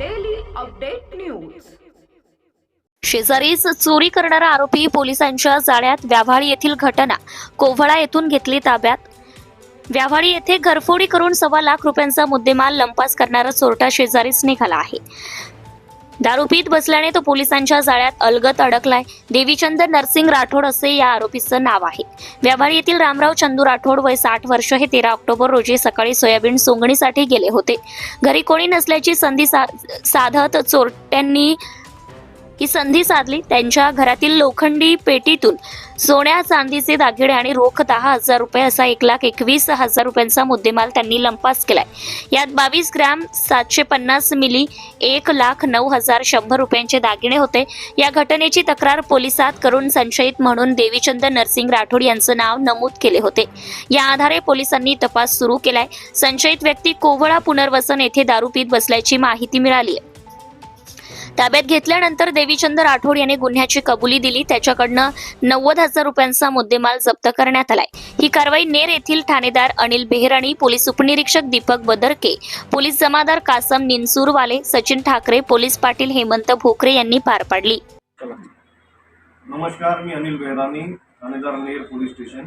Update news शेजारीच चोरी करणारा आरोपी पोलिसांच्या जाळ्यात व्याव्हाळी येथील घटना कोव्हळा येथून घेतली ताब्यात. व्यावाळी येथे घरफोडी करून सव्वा लाख रुपयांचा मुद्देमाल लंपास करणारा चोरटा शेजारीच निघाला आहे. दारू पीत बसल्याने तो पोलिसांच्या जाळ्यात अलगत अडकलाय. देवीचंद नरसिंग राठोड असे या आरोपीचं नाव आहे. व्यवहार येथील रामराव चंदू राठोड वय साठ वर्ष हे तेरा ऑक्टोबर रोजी सकाळी सोयाबीन सोंगणीसाठी गेले होते. घरी कोणी नसल्याची संधी सा- साधत चोरट्यांनी ही संधी साधली त्यांच्या घरातील लोखंडी पेटीतून. सोन्या चांदीचे दागिने आणि रोख दहा हजार रुपये असा एक लाख एकवीस हजार रुपयांचा मुद्देमाल त्यांनी लंपास केलाय. यात बावीस ग्रॅम सातशे पन्नास मिली एक लाख नऊ हजार शंभर रुपयांचे दागिने होते. या घटनेची तक्रार पोलिसात करून संशयित म्हणून देवीचंद नरसिंग राठोड यांचं नाव नमूद केले होते. या आधारे पोलिसांनी तपास सुरू केलाय. संशयित व्यक्ती कोवळा पुनर्वसन येथे दारू पीत बसल्याची माहिती मिळाली आहे ताब्यात घेतल्यानंतर देवीचंद राठोड यांनी गुन्ह्याची कबुली दिली. त्याच्याकडनं नव्वद हजार रुपयांचा मुद्देमाल जप्त करण्यात आलाय. ही कारवाई नेर येथील ठाणेदार अनिल बेहराणी पोलीस उपनिरीक्षक दीपक बदरके पोलीस जमादार कासम निनसूरवाले सचिन ठाकरे पोलीस पाटील हेमंत भोकरे यांनी पार पाडली. नमस्कार मी अनिल बेहरानी ठाणेदार नेर पोलीस स्टेशन.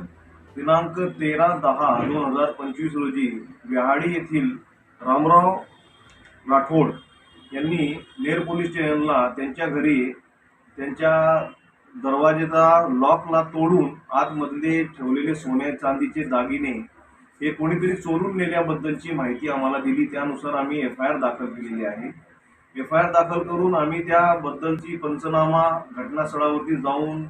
दिनांक तेरा दहा दोन हजार पंचवीस रोजी व्याहाडी येथील रामराव राठोड यांनी नेर पोलीस स्टेशनला त्यांच्या घरी त्यांच्या दरवाजेचा लॉकला तोडून आतमधले ठेवलेले सोन्या चांदीचे दागिने हे कोणीतरी चोरून नेल्याबद्दलची माहिती आम्हाला दिली. त्यानुसार आम्ही एफ आय आर दाखल केलेली आहे. एफ आय आर दाखल करून आम्ही त्याबद्दलची पंचनामा घटनास्थळावरती जाऊन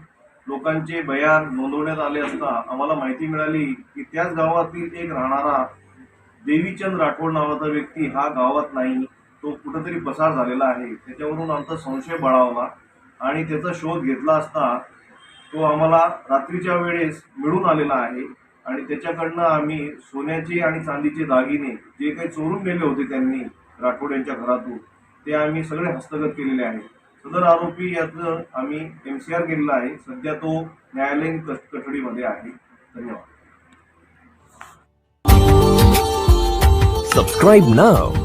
लोकांचे बयान नोंदवण्यात आले असता आम्हाला माहिती मिळाली की त्याच गावातील एक राहणारा देवीचंद राठोड नावाचा व्यक्ती हा गावात नाही. तो कुठंतरी पसार झालेला आहे. त्याच्यावरून आमचा संशय बळावला आणि त्याचा शोध घेतला असता तो आम्हाला रात्रीच्या वेळेस मिळून आलेला आहे आणि त्याच्याकडनं आम्ही सोन्याचे आणि चांदीचे दागिने जे काही चोरून नेले होते त्यांनी राठोड यांच्या घरातून ते आम्ही सगळे हस्तगत केलेले आहे सदर आरोपी याचं आम्ही एम सी आर केलेला आहे. सध्या तो न्यायालयीन कस- कठडीमध्ये आहे. धन्यवाद. Subscribe now